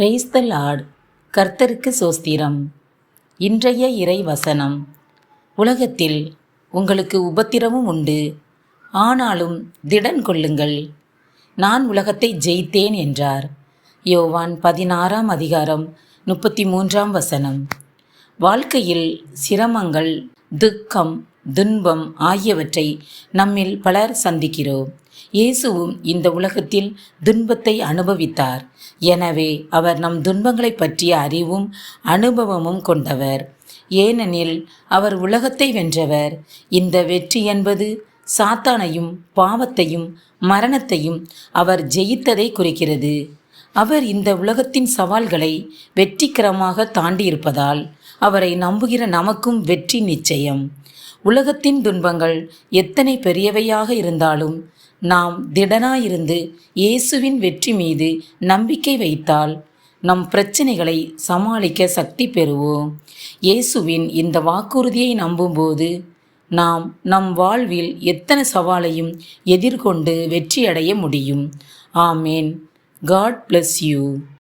Praise the Lord கர்த்தருக்கு சோஸ்திரம். இன்றைய இறை வசனம் உலகத்தில் உங்களுக்கு உபத்திரமும் உண்டு. ஆனாலும் திடன் கொள்ளுங்கள். நான் உலகத்தை ஜெயித்தேன் என்றார். யோவான் பதினாறாம் அதிகாரம் முப்பத்தி மூன்றாம் வசனம். வாழ்க்கையில் சிரமங்கள் துக்கம் துன்பம் ஆகியவற்றை நம்மில் பலர் சந்திக்கிறோம் இயேசுவும் இந்த உலகத்தில் துன்பத்தை அனுபவித்தார். எனவே அவர் நம் துன்பங்களைப் பற்றிய அறிவும் அனுபவமும் கொண்டவர். ஏனெனில் அவர் உலகத்தை வென்றவர். இந்த வெற்றி என்பது சாத்தானையும் பாவத்தையும் மரணத்தையும் அவர் ஜெயித்ததை குறிக்கிறது. அவர் இந்த உலகத்தின் சவால்களை வெற்றிகரமாக தாண்டியிருப்பதால் அவரை நம்புகிற நமக்கும் வெற்றி நிச்சயம். உலகத்தின் துன்பங்கள் எத்தனை பெரியவையாக இருந்தாலும் நாம் திடனாயிருந்து இயேசுவின் வெற்றி மீது நம்பிக்கை வைத்தால் நம் பிரச்சனைகளை சமாளிக்க சக்தி பெறுவோம். இயேசுவின் இந்த வாக்குறுதியை நம்பும்போது நாம் நம் வாழ்வில் எத்தனை சவாலையும் எதிர்கொண்டு வெற்றியடைய முடியும். ஆமேன். God bless you.